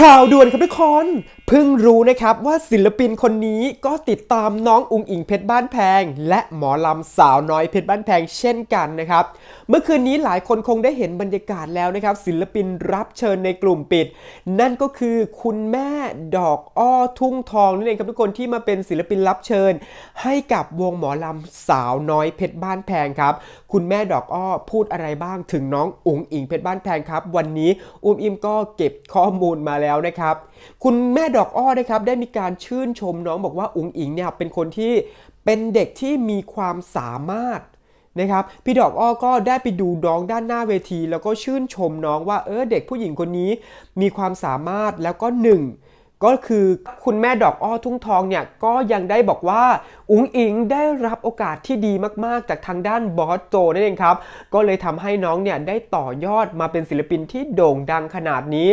ข่าวด่วนครับทุกคน เพิ่งรู้นะครับว่าศิลปินคนนี้ก็ติดตามน้องอุงอิงเพชรบ้านแพง และหมอลำสาวน้อยเพชรบ้านแพงเช่นกันนะครับ เมื่อคืนนี้หลายคนคงได้เห็นบรรยากาศแล้วนะครับ ศิลปินรับเชิญในกลุ่มปิด นั่นก็คือคุณแม่ดอกอ้อทุ่งทองนั่นเองครับทุกคนที่มาเป็นศิลปินรับเชิญ ให้กับวงหมอลำสาวน้อยเพชรบ้านแพงครับ คุณแม่ดอกอ้อพูดอะไรบ้างถึงน้องอุงอิงเพชรบ้านแพงครับ วันนี้อุ้มอิมก็เก็บข้อมูลมาแล้วนะครับ คุณแม่ดอกอ้อนะครับได้มีการชื่นชมน้องบอกว่าอุงอิงเนี่ยเป็นคนที่เป็นเด็กที่มีความสามารถนะครับพี่ดอกอ้อก็ได้ไปดูน้องด้านหน้าเวที แล้วก็ชื่นชมน้องว่าเออเด็กผู้หญิงคนนี้มีความสามารถแล้วก็หนึ่ง ก็คือคุณแม่ดอกอ้อทุ่งทองเนี่ยก็ยังได้บอกว่า อุ๋งอิงได้รับโอกาสที่ดีมากๆ จากทางด้านบอสโจนั่นเองครับ ก็เลยทำให้น้องเนี่ยได้ต่อยอดมาเป็นศิลปินที่โด่งดังขนาดนี้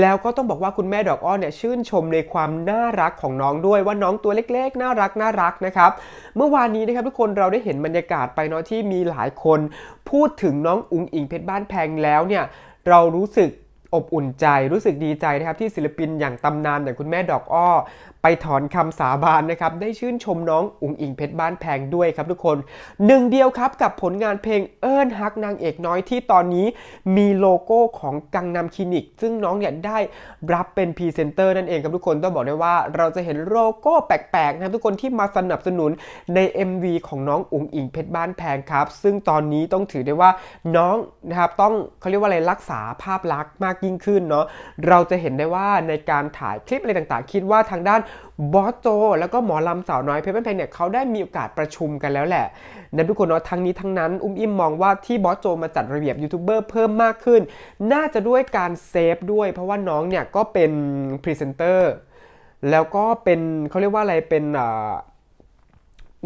แล้วก็ต้องบอกว่าคุณแม่ดอกอ้อเนี่ยชื่นชมในความน่ารักของน้องด้วยว่าน้องตัวเล็กๆ น่ารักน่ารักนะครับเมื่อวานนี้นะครับทุกคนเราได้เห็นบรรยากาศไปเนาะที่มีหลายคน พูดถึงน้องอุ๋งอิงเพชรบ้านแพงแล้วเนี่ยเรารู้สึก อบอุ่นใจรู้สึกดีใจนะครับที่ศิลปินอย่างตำนานอย่างคุณแม่ดอกอ้อ ไปถอนคำสาบานนะครับได้ชื่นชมน้องอุ๋งอิงเพชรบ้านแพงด้วยครับทุกคนหนึ่งเดียวครับกับผลงานเพลงเอิญฮักนางเอกน้อยที่ตอนนี้มีโลโก้ของกังนำคลินิก ซึ่งน้องเนี่ยได้รับเป็นพรีเซนเตอร์นั่นเองครับทุกคนต้องบอกได้ว่าเราจะเห็นโลโก้แปลกๆนะครับทุกคนที่มาสนับสนุนใน MV ของน้องอุ๋งอิงเพชรบ้านแพงครับ ซึ่งตอนนี้ต้องถือได้ว่าน้องนะครับต้องเขาเรียกว่าอะไรรักษาภาพลักษณ์มากยิ่งขึ้นเนาะเราจะเห็นได้ว่าในการถ่ายคลิปอะไรต่างๆ คิดว่าทางด้านบอสโจแล้วก็หมอลำสาวน้อยเพชรบ้านแพงเนี่ยเขาได้มีโอกาสประชุมกันแล้วแหละนะทุกคนเนาะทั้งนี้ทั้งนั้นอุ้มอิ่มมองว่าที่บอสโจมาจัดระเบียบยูทูบเบอร์เพิ่มมากขึ้น น่าจะด้วยการเซฟด้วย เพราะว่าน้องเนี่ยก็เป็นพรีเซนเตอร์แล้วก็เป็นเขาเรียกว่าอะไรเป็นอ่า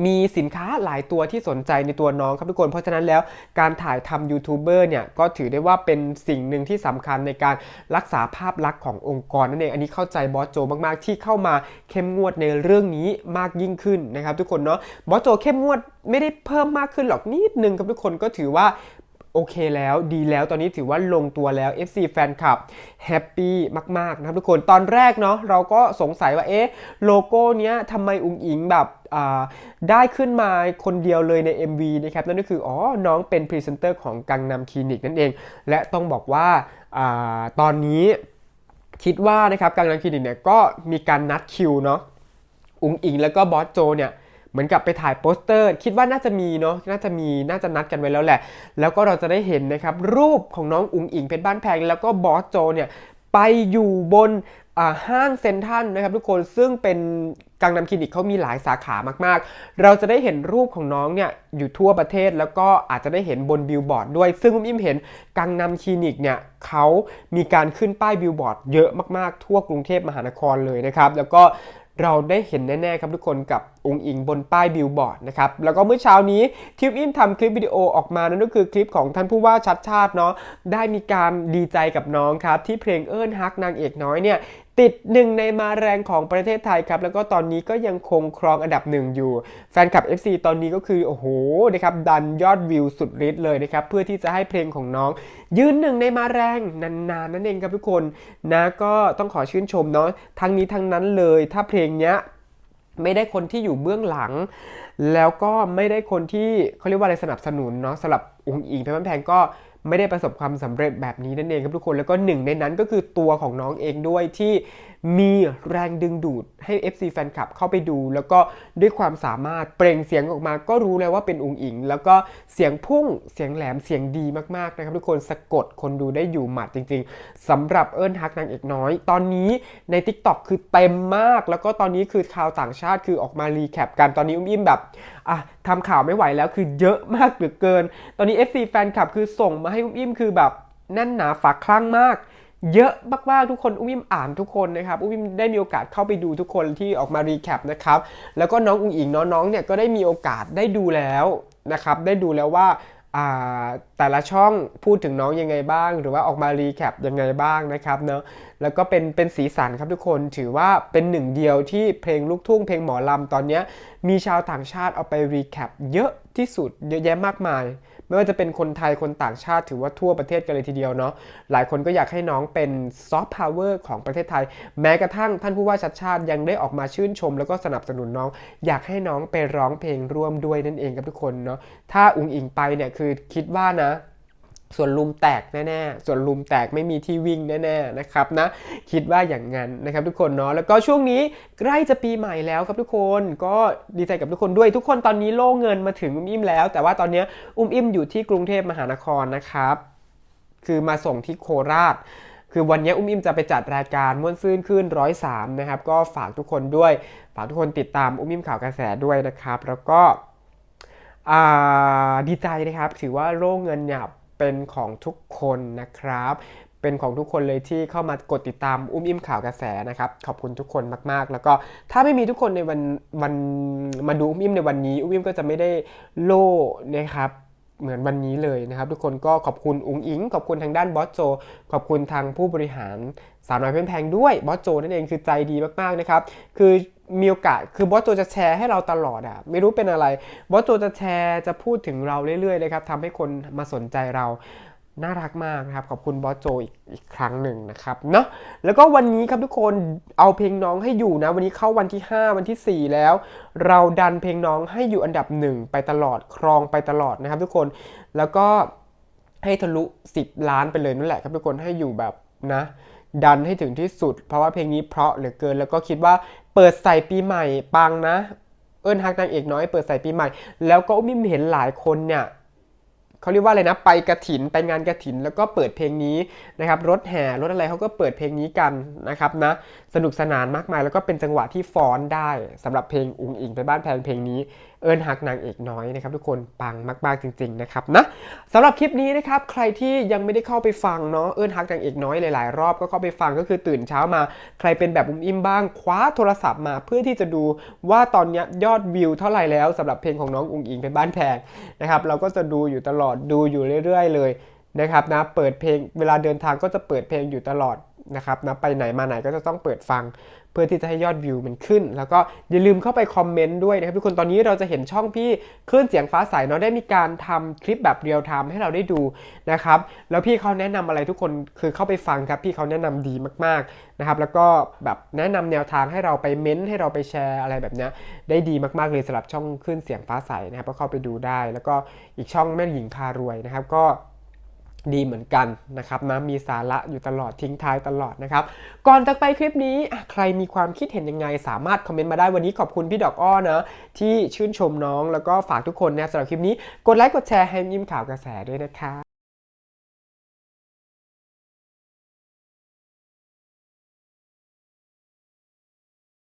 มีสินค้าหลายตัวที่สนใจในตัวน้องครับทุกคน เพราะฉะนั้นแล้วการถ่ายทำยูทูบเบอร์เนี่ยก็ถือได้ว่าเป็นสิ่งหนึ่งที่สำคัญในการรักษาภาพลักษณ์ขององค์กรนั่นเอง อันนี้เข้าใจบอสโจมากๆ ที่เข้ามาเข้มงวดในเรื่องนี้มากยิ่งขึ้นนะครับทุกคนเนาะ บอสโจเข้มงวดไม่ได้เพิ่มมากขึ้นหรอกนิดนึงครับทุกคนก็ถือว่า โอเคแล้วดีแล้วตอนนี้ถือว่าลงตัวแล้ว FC แฟนคลับแฮปปี้มาก ๆ นะครับทุกคนตอนแรกเนาะเราก็สงสัยว่าเอ๊ะโลโก้เนี้ยทำไมอุ๋งอิงแบบอ่าได้ขึ้นมาคนเดียวเลยใน MV นะครับนั่นก็คืออ๋อน้องเป็นพรีเซนเตอร์ของกังนำคลินิกนั่นเอง และต้องบอกว่าอาตอนนี้คิดว่านะครับกังนำคลินิกเนี่ยก็มีการนัดคิวเนาะอุ๋งอิงแล้วก็บอสโจเนี่ย เหมือนกับไปถ่ายโปสเตอร์ คิดว่าน่าจะมีเนาะน่าจะมีน่าจะนัดกันไว้แล้วแหละ แล้วก็เราจะได้เห็นนะครับรูปของน้องอุ๋งอิงเพชรบ้านแพง แล้วก็บอสโจเนี่ยไปอยู่บนอ่าห้างเซนทัลนะครับทุกคนซึ่งเป็นกังนำคลินิกเขามีหลายสาขามากๆ เราจะได้เห็นรูปของน้องเนี่ยอยู่ทั่วประเทศแล้วก็อาจจะได้เห็นบนบิลบอร์ดด้วย ซึ่งผมอิ่มเห็นกังนำคลินิกเนี่ยเขามีการขึ้นป้ายบิลบอร์ดเยอะมากๆ ทั่วกรุงเทพมหานครเลยนะครับ แล้วก็ เราได้เห็นแน่ๆครับทุกคนกับองค์อิงบนป้ายบิลบอร์ดนะครับแล้วก็เมื่อเช้านี้ทิวอิมทำคลิปวิดีโอออกมานั่นก็คือคลิปของท่านผู้ว่าชัดชาติเนาะได้มีการดีใจกับน้องครับ ที่เพลงเอิญฮักนางเอกน้อยเนี่ยติดหนึ่งในมาแรงของประเทศไทยครับ แล้วก็ตอนนี้ก็ยังคงครองอันดับหนึ่งอยู่ แฟนคลับ FC ตอนนี้ก็คือ โอ้โหนะครับดันยอดวิวสุดฤทธิ์เลยนะครับ เพื่อที่จะให้เพลงของน้อง ยืนหนึ่งในมาแรงนานๆนั่นเองครับทุกคนนะก็ต้องขอชื่นชมเนาะทั้งนี้ทั้งนั้นเลยถ้าเพลงเนี้ยไม่ได้คนที่อยู่เบื้องหลัง แล้วก็ไม่ได้คนที่เขาเรียกว่าอะไรสนับสนุนเนาะสำหรับองค์อิงเพชรบ้านแพงก็ ไม่ได้ประสบความสำเร็จแบบนี้นั่นเองครับทุกคนแล้วก็หนึ่งในนั้นก็คือตัวของน้องเองด้วยที่มีแรงดึงดูดให้ FC แฟนคลับเข้าไปดู แล้วก็ด้วยความสามารถเปล่งเสียงออกมาก็รู้เลยว่าเป็นองค์อิง แล้วก็เสียงพุ่งเสียงแหลมเสียงดีมากๆนะครับทุกคนสะกดคนดูได้อยู่หมัดจริง ๆสำหรับเอิญฮักนางเอกน้อย ตอนนี้ใน TikTok คือเต็มมาก แล้วก็ตอนนี้คือข่าวต่างชาติคือออกมารีแคปกันตอนนี้อุ้มอิ่มแบบอะ ทำข่าวไม่ไหวแล้วคือเยอะมากเหลือเกิน ตอนนี้ FC แฟนคลับคือส่งมาให้อุ้มอิ่มคือแบบแน่นหนาฝากคลั่งมาก เยอะมากๆทุกคนอุ้มอิ่มอ่านทุกคนนะครับอุ้มอิ่มได้มีโอกาสเข้าไปดูทุกคนที่ออกมารีแคปนะครับแล้วก็น้องอุ้งอิงน้องๆเนี่ยก็ได้มีโอกาสได้ดูแล้วนะครับได้ดูแล้วว่า แต่ละช่องพูดถึงน้องยังไงบ้าง หรือว่าออกมารีแคปยังไงบ้างนะครับเนาะแล้วก็เป็นเป็นสีสันครับทุกคนถือว่าเป็นหนึ่งเดียวที่เพลงลูกทุ่งเพลงหมอลำตอนนี้มีชาวต่างชาติเอาไปรีแคปเยอะที่สุดเยอะแยะมากมาย ไม่ว่าจะเป็นคนไทยคนต่างชาติถือว่าทั่วประเทศกันเลยทีเดียวเนาะหลายคนก็อยากให้น้องเป็นซอฟต์พาวเวอร์ของประเทศไทย แม้กระทั่งท่านผู้ว่าชัดชาติยังได้ออกมาชื่นชม แล้วก็สนับสนุนน้อง อยากให้น้องไปร้องเพลงร่วมด้วยนั่นเองครับทุกคนเนาะถ้าอุงอิงไปเนี่ยคือคิดว่านะ ส่วนลุมแตกแน่ๆ ส่วนลุมแตกไม่มีที่วิ่งแน่ๆนะครับนะ คิดว่าอย่างนั้นนะครับทุกคนเนาะ แล้วก็ช่วงนี้ใกล้จะปีใหม่แล้วครับทุกคน ก็ดีใจกับทุกคนด้วย ทุกคนตอนนี้โล่เงินมาถึงอุ้มอิ่มแล้ว แต่ว่าตอนนี้อุ้มอิ่มอยู่ที่กรุงเทพมหานครนะครับ คือมาส่งที่โคราช คือวันนี้อุ้มอิ่มจะไปจัดรายการม่วนซื่นขึ้นร้อยสามนะครับ ก็ฝากทุกคนด้วย ฝากทุกคนติดตามอุ้มอิ่มข่าวกระแสด้วยนะครับ แล้วก็ดีใจนะครับ ถือว่าโล่เงินเนี่ย เป็นของทุกคนนะครับ เป็นของทุกคนเลยที่เข้ามากดติดตามอุ้มอิ่มข่าวกระแสนะครับ ขอบคุณทุกคนมากๆ แล้วก็ถ้าไม่มีทุกคนในวันวันมาดูอุ้มอิ่มในวันนี้ อุ้มอิ่มก็จะไม่ได้โล่นะครับเหมือนวันนี้เลยนะครับ ทุกคนก็ขอบคุณอุ๋งอิง ขอบคุณทางด้านบอสโจ ขอบคุณทางผู้บริหารสาวน้อยเพื่อนแพงด้วยบอสโจนั่นเองคือใจดีมากๆนะครับ คือ มีโอกาส คือบอสโจจะแชร์ให้เราตลอดอะไม่รู้เป็นอะไร บอสโจจะแชร์จะพูดถึงเราเรื่อยๆเลยครับทำให้คนมาสนใจเรา น่ารักมากนะครับ ขอบคุณบอสโจอีกอีกครั้งหนึ่งนะครับเนาะ แล้วก็วันนี้ครับทุกคน เอาเพลงน้องให้อยู่นะ วันนี้เข้าวันที่ 5 วันที่ 4 แล้ว เราดันเพลงน้องให้อยู่อันดับหนึ่งไปตลอด ครองไปตลอดนะครับ ทุกคน แล้วก็ให้ทะลุ 10 ล้านไปเลยนั่นแหละครับทุกคน ให้อยู่แบบนะ ดันให้ถึงที่สุด เพราะว่าเพลงนี้เพราะเหลือเกิน แล้วก็คิดว่าเปิดใส่ปีใหม่ปังนะ เอิญฮักนางเอกน้อยเปิดใส่ปีใหม่ แล้วก็มิมเห็นหลายคนเนี่ย เขาเรียกว่าอะไรนะไปกระถินไปงานกระถินแล้วก็เปิดเพลงนี้นะครับรถแห่รถอะไรเขาก็เปิดเพลงนี้กันนะครับนะสนุกสนานมากมาย แล้วก็เป็นจังหวะที่ฟ้อนได้สำหรับเพลงอุงอิงไปบ้านแพงเพลงนี้เอิญหักนางเอกน้อยนะครับทุกคนปังมากๆจริง ๆนะครับนะสำหรับคลิปนี้นะครับใครที่ยังไม่ได้เข้าไปฟังเนาะเอิญหักนางเอกน้อยหลายๆ รอบก็เข้าไปฟังก็คือตื่นเช้ามา ใครเป็นแบบอุ้มอิ่มบ้างคว้าโทรศัพท์มาเพื่อที่จะดูว่าตอนนี้ยอดวิวเท่าไหร่แล้วสำหรับเพลงของน้องอุงอิงไปบ้านแพงนะครับเราก็จะดูอยู่ตลอดดูอยู่เรื่อย ๆ เลยนะครับนะเปิดเพลงเวลาเดินทางก็จะเปิดเพลงอยู่ตลอด นะครับนะไปไหนมาไหนก็จะต้องเปิดฟัง เพื่อที่จะให้ยอดวิวมันขึ้น แล้วก็อย่าลืมเข้าไปคอมเมนต์ด้วยนะครับทุกคนตอนนี้เราจะเห็นช่องพี่คลื่นเสียงฟ้าใสเนาะได้มีการทำคลิปแบบเรียลไทม์ให้เราได้ดูนะครับแล้วพี่เขาแนะนำอะไรทุกคนคือเข้าไปฟังครับพี่เขาแนะนำดีมากๆนะครับแล้วก็แบบแนะนำแนวทางให้เราไปเม้นต์ให้เราไปแชร์อะไรแบบเนี้ยได้ดีมากๆเลยสำหรับช่องขึ้นเสียงฟ้าใสนะครับก็เข้าไปดูได้ แล้วก็อีกช่องแม่หญิงพารวยนะครับก็ ดีเหมือนกันนะครับนะมีสาระอยู่ตลอดทิ้งท้ายตลอดนะครับ ก่อนจากไปคลิปนี้ใครมีความคิดเห็นยังไง สามารถคอมเมนต์มาได้วันนี้ขอบคุณพี่ดอกอ้อนะที่ชื่นชมน้องแล้วก็ฝากทุกคนนะสำหรับคลิปนี้กดไลค์กดแชร์ให้ยิ้มข่าวกระแสด้วยนะคะ